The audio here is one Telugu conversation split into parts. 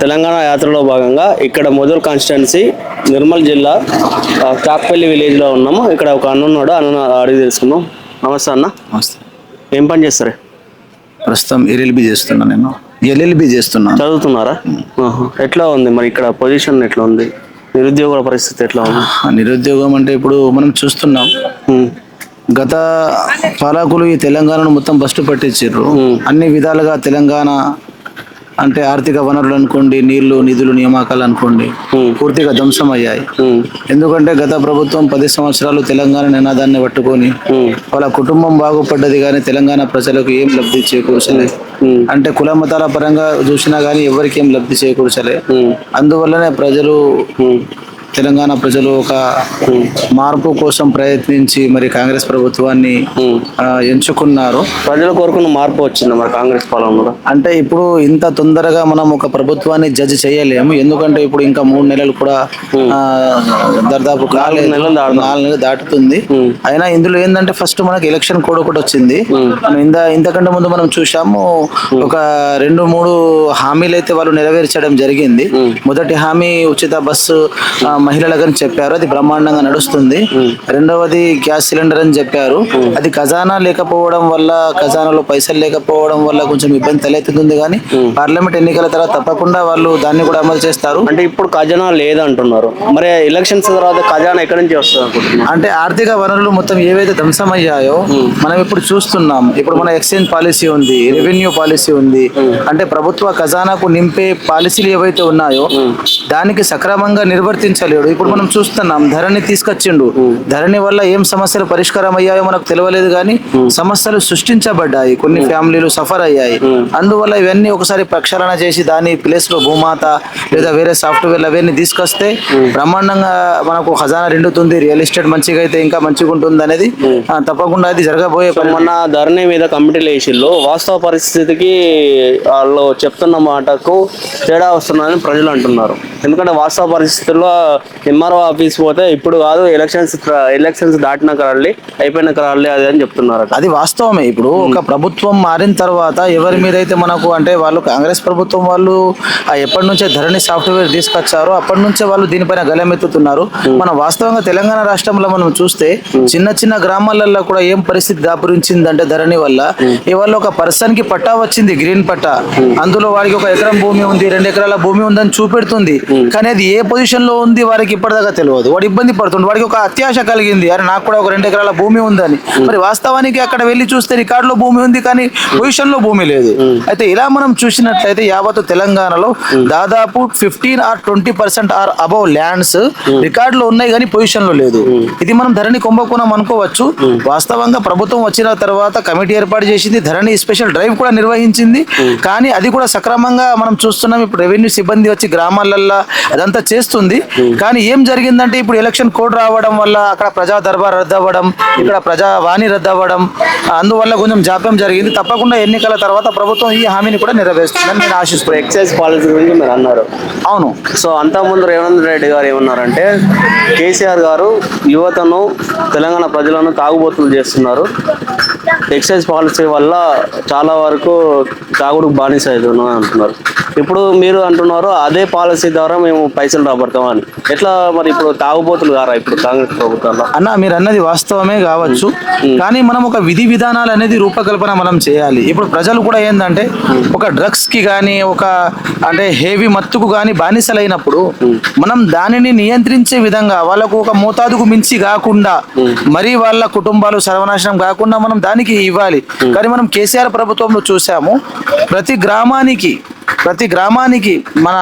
తెలంగాణ యాత్రలో భాగంగా ఇక్కడ మొదలు కాన్స్టిట్యున్సీ నిర్మల్ జిల్లా ఆ, కాకపల్లి విలేజ్లో ఉన్నాము. ఇక్కడ ఒక అన్న ఉన్నాడు. అన్న అడిగి తెలుసుకుందాం. నమస్తే అన్న. నమస్తే. ఏం పని చేస్తారు? ప్రస్తుతం ఎల్ఎల్బి చేస్తున్నా నేను. ఎల్ఎల్బి చేస్తున్నా. చదువుతున్నారా. ఎట్లా ఉంది? మరి ఇక్కడ పొజిషన్ ఎట్లా ఉంది? నిరుద్యోగుల పరిస్థితి ఎట్లా ఉంది? నిరుద్యోగం అంటే ఇప్పుడు మనం చూస్తున్నాం. గత పాలకులు ఈ తెలంగాణను మొత్తం బస్టు పట్టించారు అన్ని విధాలుగా తెలంగాణ అంటే ఆర్థిక వనరులు అనుకోండి నీళ్ళు నిధులు నియామకాలు అనుకోండి పూర్తిగా ధ్వంసం అయ్యాయి. ఎందుకంటే గత ప్రభుత్వం పది సంవత్సరాలు తెలంగాణ నినాదాన్ని పట్టుకొని వాళ్ళ కుటుంబం బాగుపడ్డది కానీ తెలంగాణ ప్రజలకు ఏం లబ్ధి చేకూర్చలే. అంటే కుల మతాల పరంగా చూసినా కానీ ఎవరికి ఏం లబ్ధి చేకూర్చలే. అందువల్లనే ప్రజలు తెలంగాణ ప్రజలు ఒక మార్పు కోసం ప్రయత్నించి మరి కాంగ్రెస్ ప్రభుత్వాన్ని. ఆ, ఎంచుకున్నారు. ప్రజలు కోరుకున్న మార్పు వచ్చింది మరి కాంగ్రెస్ పాలనలో? అంటే ఇప్పుడు ఇంత తొందరగా మనం ఒక ప్రభుత్వాన్ని జడ్జి చేయలేము. ఎందుకంటే ఇప్పుడు ఇంకా మూడు నెలలు కూడా ఆ, దాదాపు కాలేదు. నెలలు దాటుతుంది. నాలుగు నెలలు దాటుతుంది. అయినా ఇందులో ఏంటంటే ఫస్ట్ మనకి ఎలక్షన్ కోడ్ ఒకటి వచ్చింది. మనం ఇంత ఇంతకంటే ముందు మనం చూసాము ఒక రెండు మూడు హామీలు అయితే వాళ్ళు నెరవేర్చడం జరిగింది. మొదటి హామీ ఉచిత బస్సు మహిళలకు అని చెప్పారు. అది బ్రహ్మాండంగా నడుస్తుంది. రెండవది గ్యాస్ సిలిండర్ అని చెప్పారు. అది ఖజానా లేకపోవడం వల్ల ఖజానాలో పైసలు లేకపోవడం వల్ల కొంచెం ఇబ్బంది తలెత్తుతుంది కానీ పార్లమెంట్ ఎన్నికల తర్వాత తప్పకుండా వాళ్ళు దాన్ని కూడా అమలు చేస్తారు. అంటే ఇప్పుడు ఖజానా లేదంటున్నారు. మరి ఎలక్షన్స్ తర్వాత ఖజానా ఎక్కడి నుంచి వస్తుంది అంటే ఆర్థిక వనరులు మొత్తం ఏవైతే ధ్వంసమయ్యాయో మనం ఇప్పుడు చూస్తున్నాం. ఇప్పుడు మన ఎక్స్చేంజ్ పాలసీ ఉంది రెవెన్యూ పాలసీ ఉంది. అంటే ప్రభుత్వ ఖజానాకు నింపే పాలసీలు ఏవైతే ఉన్నాయో దానికి సక్రమంగా నిర్వర్తించలేడు ఇప్పుడు మనం చూస్తున్నాం ధరణి తీసుకొచ్చిండు. ధరణి వల్ల ఏం సమస్యలు పరిష్కారం అయ్యాయో మనకు తెలియలేదు కానీ సమస్యలు సృష్టించబడ్డాయి కొన్ని ఫ్యామిలీలు సఫర్ అయ్యాయి. అందువల్ల ఇవన్నీ ఒకసారి ప్రక్షాళన చేసి దాని ప్లేస్లో భూమాత లేదా వేరే సాఫ్ట్వేర్ అవన్నీ తీసుకొస్తే బ్రహ్మాండంగా మనకు ఖజానా రెండుతుంది రియల్ ఎస్టేట్ మంచిగా అయితే ఇంకా మంచిగా ఉంటుంది అనేది తప్పకుండా అది జరగబోయే మొన్న ధరణి మీద కమిటీలు వేసిళ్ళు వాస్తవ పరిస్థితికి వాళ్ళు చెప్తున్న మాటకు తేడా వస్తుందని ప్రజలు అంటున్నారు. ఎందుకంటే వాస్తవ పరిస్థితుల్లో ఎంఆర్ఓ ఆఫీస్ పోతే ఇప్పుడు కాదు ఎలక్షన్స్ ఎలక్షన్స్ దాటినాక రాలి అయిపోయినాక రాలి అది అని చెప్తున్నారు అది వాస్తవమే. ఇప్పుడు ఒక ప్రభుత్వం మారిన తర్వాత ఎవరి మీద అయితే మనకు అంటే వాళ్ళు కాంగ్రెస్ ప్రభుత్వం వాళ్ళు ఆ ఎప్పటి నుంచే ధరణి సాఫ్ట్వేర్ తీసుకొచ్చారో అప్పటి నుంచే వాళ్ళు దీనిపైన గలమెత్తుతున్నారు మనం వాస్తవంగా తెలంగాణ రాష్ట్రంలో మనం చూస్తే చిన్న చిన్న గ్రామాలలో కూడా ఏం పరిస్థితి దాపురించిందంటే ధరణి వల్ల ఇవాళ ఒక పర్సన్కి పట్టా వచ్చింది గ్రీన్ పట్టా. అందులో వాడికి ఒక ఎకరం భూమి ఉంది రెండు ఎకరాల భూమి ఉందని చూపెడుతుంది. కానీ అది ఏ పొజిషన్లో ఉంది వారికి ఇప్పటిదాకా తెలియదు. వాడు ఇబ్బంది పడుతుంది వాడికి ఒక అత్యాశ కలిగింది. అరే నాకు కూడా ఒక రెండు ఎకరాల భూమి ఉందని. మరి వాస్తవానికి అక్కడ వెళ్ళి చూస్తే రికార్డులో భూమి ఉంది కానీ పొజిషన్లో భూమి లేదు. అయితే ఇలా మనం చూసినట్లయితే యావత్ తెలంగాణలో దాదాపు fifteen or twenty percent or above lands రికార్డులో ఉన్నాయి కానీ పొజిషన్లో లేదు ఇది మనం ధరణి కుంభకోణం అనుకోవచ్చు. వాస్తవంగా ప్రభుత్వం వచ్చిన తర్వాత కమిటీ ఏర్పాటు చేసింది. ధరణి స్పెషల్ డ్రైవ్ కూడా నిర్వహించింది. కానీ అది కూడా సక్రమంగా మనం చూస్తున్నాం. ఇప్పుడు రెవెన్యూ సిబ్బంది వచ్చి గ్రామాలల్లో అదంతా చేస్తుంది. కానీ ఏం జరిగిందంటే ఇప్పుడు ఎలక్షన్ కోడ్ రావడం వల్ల అక్కడ ప్రజా దర్బార్ రద్దు అవ్వడం ఇక్కడ ప్రజా వాణి రద్దు అవ్వడం అందువల్ల కొంచెం జాప్యం జరిగింది. తప్పకుండా ఎన్నికల తర్వాత ప్రభుత్వం ఈ హామీని కూడా నెరవేరుస్తుందని నేను ఆశిస్తున్నాను. ఎక్సైజ్ పాలసీ గురించి మీరు అన్నారు. అవును. సో అంతకుముందు రేవంత్ రెడ్డి గారు ఏమన్నారంటే కేసీఆర్ గారు యువతను తెలంగాణ ప్రజలను తాగుబోతులు చేస్తున్నారు. ఎక్సైజ్ పాలసీ వల్ల చాలా వరకు తాగుడుకు బానిస అవుతున్నాం అంటున్నారు. ఇప్పుడు మీరు అంటున్నారు అదే పాలసీ ద్వారా మేము పైసలు రాబడతాం అని ఎట్లా మరి ఇప్పుడు తాగుబోతులు గారా ఇప్పుడు కాంగ్రెస్ ప్రభుత్వంలో? అన్న మీరు అన్నది వాస్తవమే కావచ్చు. కానీ మనం ఒక విధి విధానాలు అనేది రూపకల్పన మనం చేయాలి. ఇప్పుడు ప్రజలు కూడా ఏంటంటే ఒక డ్రగ్స్కి కానీ ఒక అంటే హెవీ మత్తుకు కానీ బానిసలైనప్పుడు మనం దానిని నియంత్రించే విధంగా వాళ్ళకు ఒక మోతాదుకు మించి కాకుండా మరి వాళ్ళ కుటుంబాలు సర్వనాశనం కాకుండా మనం దానికి ఇవ్వాలి. కానీ మనం కేసీఆర్ ప్రభుత్వంలో చూసాము ప్రతి గ్రామానికి ప్రతి గ్రామానికి మన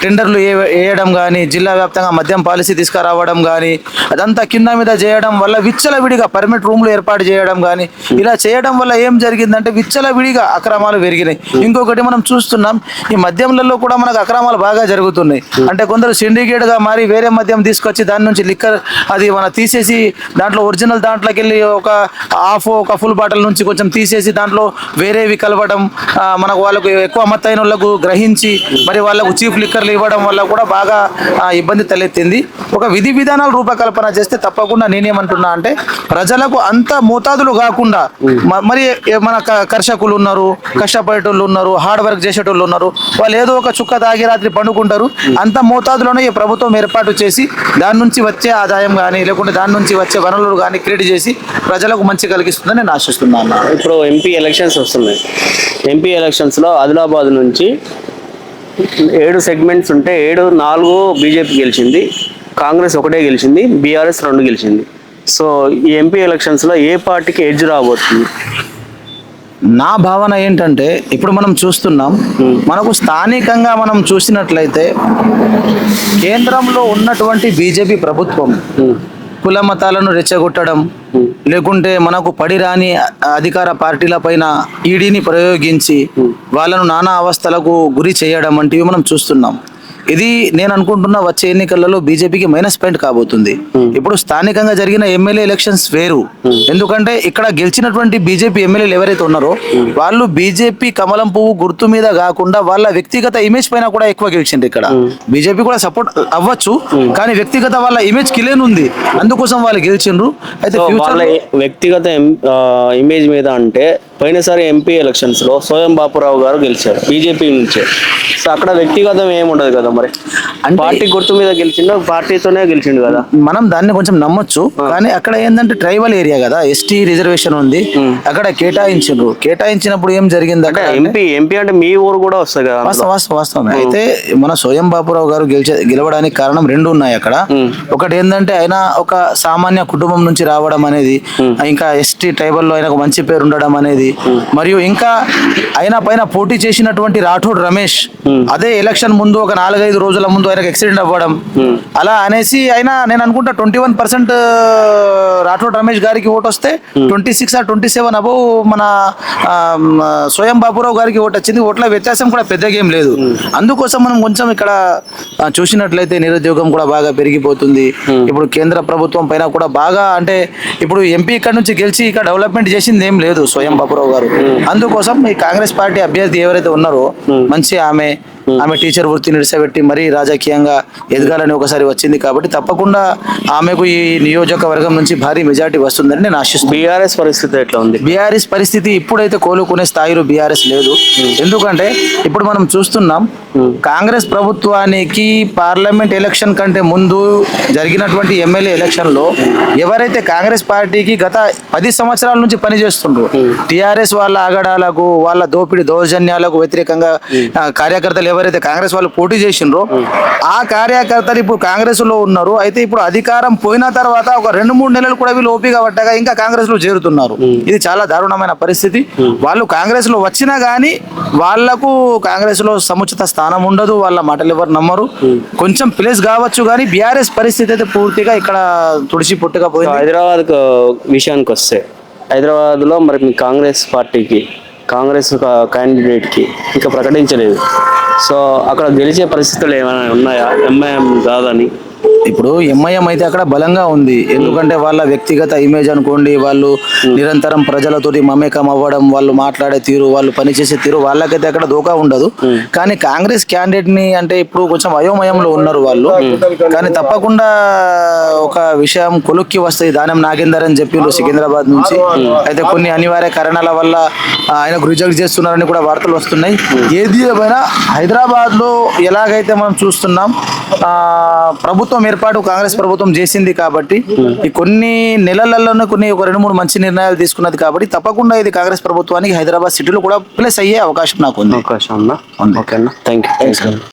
టెండర్లు ఏ- వేయడం కానీ జిల్లా వ్యాప్తంగా మద్యం పాలసీ తీసుకురావడం కానీ అదంతా కింద మీద చేయడం వల్ల విచ్చలవిడిగా పర్మిట్ రూమ్లు ఏర్పాటు చేయడం కానీ ఇలా చేయడం వల్ల ఏం జరిగిందంటే విచ్చలవిడిగా అక్రమాలు పెరిగినాయి. ఇంకొకటి మనం చూస్తున్నాం ఈ మద్యంలలో కూడా మనకు అక్రమాలు బాగా జరుగుతున్నాయి. అంటే కొందరు సిండికేట్గా మారి వేరే మద్యం తీసుకొచ్చి దాని నుంచి లిక్కర్ అది మన తీసేసి దాంట్లో ఒరిజినల్ దాంట్లోకి వెళ్ళి ఒక హాఫ్ ఒక ఫుల్ బాటిల్ నుంచి కొంచెం తీసేసి దాంట్లో వేరేవి కలవడం మనకు వాళ్ళకు ఎక్కువ మత్తైన వాళ్ళకు గ్రహించి మరి వాళ్ళకు చీఫ్ లిక్కర్లు ఇవ్వడం వల్ల కూడా బాగా ఇబ్బంది తలెత్తింది. ఒక విధి విధానాలు రూపకల్పన చేస్తే తప్పకుండా నేనేమంటున్నా అంటే ప్రజలకు అంత మోతాదులు కాకుండా మ- మరి మన క- కర్షకులు ఉన్నారు కష్టపడేటోళ్ళు ఉన్నారు హార్డ్ వర్క్ చేసేటోళ్ళు ఉన్నారు వాళ్ళు ఏదో ఒక చుక్క తాగి రాత్రి పండుకుంటారు అంత మోతాదులోనే ఈ ప్రభుత్వం ఏర్పాటు చేసి దాని నుంచి వచ్చే ఆదాయం కానీ లేకుంటే దాని నుంచి వచ్చే వనరులు కానీ క్రియేట్ చేసి ప్రజలకు మంచి కలిగిస్తుందని నేను ఆశిస్తున్నాను. ఇప్పుడు ఎంపీ ఎలక్షన్స్ వస్తున్నాయి. ఎంపీ ఎలక్షన్స్లో ఆదిలాబాద్ నుంచి ఏడు సెగ్మెంట్స్ ఉంటే ఏడు నాలుగు బీజేపీ గెలిచింది కాంగ్రెస్ ఒకటే గెలిచింది బీఆర్ఎస్ రెండు గెలిచింది. సో ఈ ఎంపీ ఎలక్షన్స్లో ఏ పార్టీకి ఎడ్జ్ రాబోతుంది? నా భావన ఏంటంటే ఇప్పుడు మనం చూస్తున్నాం మనకు స్థానికంగా మనం చూసినట్లయితే కేంద్రంలో ఉన్నటువంటి బీజేపీ ప్రభుత్వం కుల మతాలను రెచ్చగొట్టడం లేకుంటే మనకు పడిరాని అధికార పార్టీల పైన ఈడీని ప్రయోగించి వాళ్ళను నానా అవస్థలకు గురి చేయడం వంటివి మనం చూస్తున్నాం. ఇది నేను అనుకుంటున్న వచ్చే ఎన్నికలలో బీజేపీకి మైనస్ పాయింట్ కాబోతుంది. ఇప్పుడు స్థానికంగా జరిగిన ఎమ్మెల్యే ఎలక్షన్స్ వేరు. ఎందుకంటే ఇక్కడ గెలిచినటువంటి బీజేపీ ఎమ్మెల్యేలు ఎవరైతే ఉన్నారో వాళ్ళు బీజేపీ కమలం పువ్వు గుర్తు మీద కాకుండా వాళ్ళ వ్యక్తిగత ఇమేజ్ పైన కూడా ఎక్కువ గెలిచింది ఇక్కడ. బీజేపీ కూడా సపోర్ట్ అవ్వచ్చు కానీ వ్యక్తిగత వాళ్ళ ఇమేజ్ కిలేన్ ఉంది. అందుకోసం వాళ్ళు గెలిచిండ్రు. అయితే వ్యక్తిగత ఇమేజ్ మీద అంటే పోయినసారి ఎంపీ ఎలక్షన్స్లో స్వయం బాపురావు గారు గెలిచారు బీజేపీ నుంచే. సో అక్కడ వ్యక్తిగతం ఏముండదు కదా మరి? పార్టీ గుర్తు మీద గెలిచిండో పార్టీతోనే గెలిచిండు కదా? మనం దాన్ని కొంచెం నమ్మొచ్చు కానీ అక్కడ ఏంటంటే ట్రైబల్ ఏరియా కదా ఎస్టీ రిజర్వేషన్ ఉంది. అక్కడ కేటాయించిండ్రు. కేటాయించినప్పుడు ఏం జరిగింది అంటే అక్కడ? ఎంపీ ఎంపీ అంటే మీ ఊరు కూడా వస్తుంది కదా. వాస్తవం వాస్తవం అయితే మన స్వయం బాపురావు గారు గెలిచే గెలవడానికి కారణం రెండు ఉన్నాయి అక్కడ. ఒకటి ఏంటంటే ఆయన ఒక సామాన్య కుటుంబం నుంచి రావడం అనేది ఇంకా ఎస్టీ ట్రైబల్లో ఆయనకు మంచి పేరు ఉండడం అనేది మరియు ఇంకా ఆయన పైన పోటీ చేసినటువంటి రాఠోడ్ రమేష్ అదే ఎలక్షన్ ముందు ఒక నాలుగైదు రోజుల ముందు ఆయనకు యాక్సిడెంట్ అవ్వడం. అలా అనేసి ఆయన నేను అనుకుంటా twenty one percent Rathod Ramesh గారికి ఓటు వస్తే twenty six or twenty seven above మన స్వయం బాబురావు గారికి ఓటు వచ్చింది. ఓట్ల వ్యత్యాసం కూడా పెద్దగా ఏం లేదు. అందుకోసం మనం కొంచెం ఇక్కడ చూసినట్లయితే నిరుద్యోగం కూడా బాగా పెరిగిపోతుంది. ఇప్పుడు కేంద్ర ప్రభుత్వం పైన కూడా బాగా అంటే ఇప్పుడు ఎంపీ ఇక్కడ నుంచి గెలిచి ఇక్కడ డెవలప్మెంట్ చేసింది ఏం లేదు స్వయం బాబురావు గారు. అందుకోసం ఈ కాంగ్రెస్ పార్టీ అభ్యర్థి ఎవరైతే ఉన్నారో మంచి ఆమె ఆమె టీచర్ వృత్తి నిడిసబెట్టి మరీ రాజకీయంగా ఎదగాలని ఒకసారి వచ్చింది కాబట్టి తప్పకుండా ఆమెకు ఈ నియోజకవర్గం నుంచి భారీ మెజార్టీ వస్తుందని నేను ఆశిస్తున్నాను బీఆర్ఎస్ పరిస్థితి ఎట్లా ఉంది? బీఆర్ఎస్ పరిస్థితి ఇప్పుడైతే కోలుకునే స్థాయిలో బీఆర్ఎస్ లేదు. ఎందుకంటే ఇప్పుడు మనం చూస్తున్నాం కాంగ్రెస్ ప్రభుత్వానికి పార్లమెంట్ ఎలక్షన్ కంటే ముందు జరిగినటువంటి ఎమ్మెల్యే ఎలక్షన్లో ఎవరైతే కాంగ్రెస్ పార్టీకి గత పది సంవత్సరాల నుంచి పనిచేస్తుండ్రు టిఆర్ఎస్ వాళ్ళ ఆగడాలకు వాళ్ళ దోపిడీ దౌర్జన్యాలకు వ్యతిరేకంగా కార్యకర్తలు ఎవరైతే కాంగ్రెస్ వాళ్ళు పోటీ చేసిండ్రో ఆ కార్యకర్తలు ఇప్పుడు కాంగ్రెస్లో ఉన్నారు. అయితే ఇప్పుడు అధికారం పోయిన తర్వాత ఒక రెండు మూడు నెలలు కూడా వీళ్ళు ఓపిక పట్టగా ఇంకా కాంగ్రెస్లో చేరుతున్నారు ఇది చాలా దారుణమైన పరిస్థితి. వాళ్ళు కాంగ్రెస్లో వచ్చినా గానీ వాళ్ళకు కాంగ్రెస్లో సముచిత స్థానం ఉండదు. వాళ్ళ మాటలు ఎవరు నమ్మరు. కొంచెం ప్లేస్ కావచ్చు కానీ బీఆర్ఎస్ పరిస్థితి అయితే పూర్తిగా ఇక్కడ తుడిచి పుట్టుగా సో పోయింది హైదరాబాద్ విషయానికి వస్తే హైదరాబాద్లో మరి మీ కాంగ్రెస్ పార్టీకి కాంగ్రెస్ క్యాండిడేట్కి ఇంకా ప్రకటించలేదు. సో అక్కడ గెలిచే పరిస్థితులు ఏమైనా ఉన్నాయా? ఎంఐఎం కాదని? ఇప్పుడు ఎంఐఎం అయితే అక్కడ బలంగా ఉంది. ఎందుకంటే వాళ్ళ వ్యక్తిగత ఇమేజ్ అనుకోండి వాళ్ళు నిరంతరం ప్రజలతోటి మమేకం అవ్వడం వాళ్ళు మాట్లాడే తీరు వాళ్ళు పనిచేసే తీరు వాళ్ళకైతే అక్కడ దోకా ఉండదు. కానీ కాంగ్రెస్ క్యాండిడేట్ని అంటే ఇప్పుడు కొంచెం అయోమయంలో ఉన్నారు వాళ్ళు. కానీ తప్పకుండా ఒక విషయం కొలుక్కి వస్తాయి. దానం నాగేందర్ అని చెప్పిండ్రు సికింద్రాబాద్ నుంచి. అయితే కొన్ని అనివార్య కారణాల వల్ల ఆయన ఆయనకు రిజెక్ట్ చేస్తున్నారని కూడా వార్తలు వస్తున్నాయి. ఏది ఏమైనా హైదరాబాద్లో ఎలాగైతే మనం చూస్తున్నాం ప్రభుత్వం ఏర్పాటు కాంగ్రెస్ ప్రభుత్వం చేసింది కాబట్టి ఈ కొన్ని నెలలలోనే కొన్ని ఒక రెండు మూడు మంచి నిర్ణయాలు తీసుకున్నది కాబట్టి తప్పకుండా ఇది కాంగ్రెస్ ప్రభుత్వానికి హైదరాబాద్ సిటీలో కూడా ప్లస్ అయ్యే అవకాశం నాకు ఉంది. అవకాశం ఉందా. Thank you